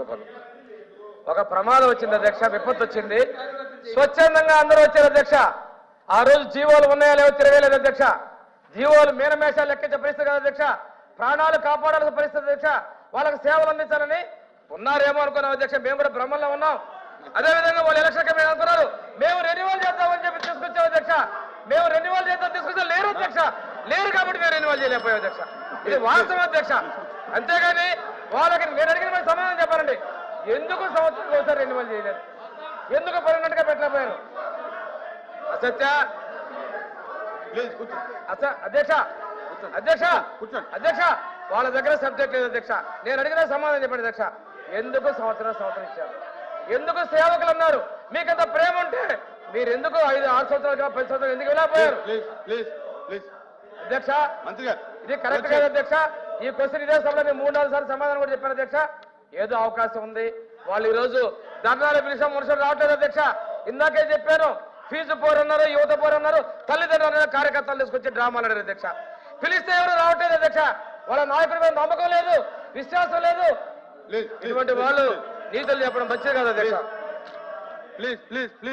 వేణుగోపాల్ ఒక ప్రమాదం వచ్చింది అధ్యక్ష విపత్తు వచ్చింది. స్వచ్ఛందంగా అందరూ వచ్చారు అధ్యక్ష. ఆ రోజు జీవోలు ఉన్నాయా లేవో తిరగలేదు అధ్యక్ష. జీవోలు మీనమేషాలు లెక్కించే పరిస్థితి కదా అధ్యక్ష. ప్రాణాలు కాపాడాల్సిన పరిస్థితి అధ్యక్ష. వాళ్ళకి సేవలు అందించాలని ఉన్నారేమో అనుకున్నాం అధ్యక్ష. మేము కూడా భ్రమంలో ఉన్నాం. అదేవిధంగా వాళ్ళు ఎలక్షన్ కమిటీ అనుకున్నారు. మేము రెన్యువల్ చేద్దామని చెప్పి తీసుకొచ్చాం అధ్యక్ష. మేము రెన్యువల్ చేద్దాం తీసుకొచ్చాం. లేరు అధ్యక్ష. లేరు కాబట్టి మేము రెన్యువల్ చేయలేకపోయాం అధ్యక్ష. ఇది వాస్తవం అధ్యక్ష. అంతేగాని వాళ్ళకి నేను అడిగిన మరి సమాధానం చెప్పాలండి ఎందుకు సంవత్సరం ఒకసారి రెన్యువల్ చేయలేదు? ఎందుకు పర్మనెంట్గా పెట్టలేకపోయారు? అసత్య ప్లీజ్ కూర్చో. అస అధ్యక్ష అధ్యక్ష కూర్చోండి. అధ్యక్ష వాళ్ళ దగ్గర సబ్జెక్ట్ లేదు అధ్యక్ష. నేను అడిగిన సమాధానం చెప్పండి అధ్యక్ష. ఎందుకు సంవత్సరం సంవత్సరం ఇచ్చారు? ఎందుకు సేవకులు అన్నారు? మీకంత ప్రేమ ఉంటే మీరు ఎందుకు ఐదు ఆరు సంవత్సరాలు పది సంవత్సరాలు ఎందుకు వెళ్ళకపోయారు ప్లీజ్ ప్లీజ్ ప్లీజ్ అధ్యక్ష ఇది కరెక్ట్ కాదు అధ్యక్ష. ఈ క్వశ్చన్ ఇదే సభలో నేను మూడు నాలుగు సార్లు సమాధానం కూడా చెప్పాను అధ్యక్ష. ఏదో అవకాశం ఉంది. వాళ్ళు ఈ రోజు ధర్నాలు పిలిచాం మనుషులు రావట్లేదు అధ్యక్ష. ఇందాకే చెప్పాను ఫీజు పోరు అన్నారు యువత పోరు అన్నారు తల్లిదండ్రులు కార్యకర్తలు తీసుకొచ్చి డ్రామాలు ఆడారు అధ్యక్ష. పిలిస్తే ఎవరు రావట్లేదు అధ్యక్ష. వాళ్ళ నాయకుడి మీద నమ్మకం లేదు విశ్వాసం లేదు. ఇటువంటి వాళ్ళు నీతులు చెప్పడం మంచిది కాదు అధ్యక్ష. Please please please.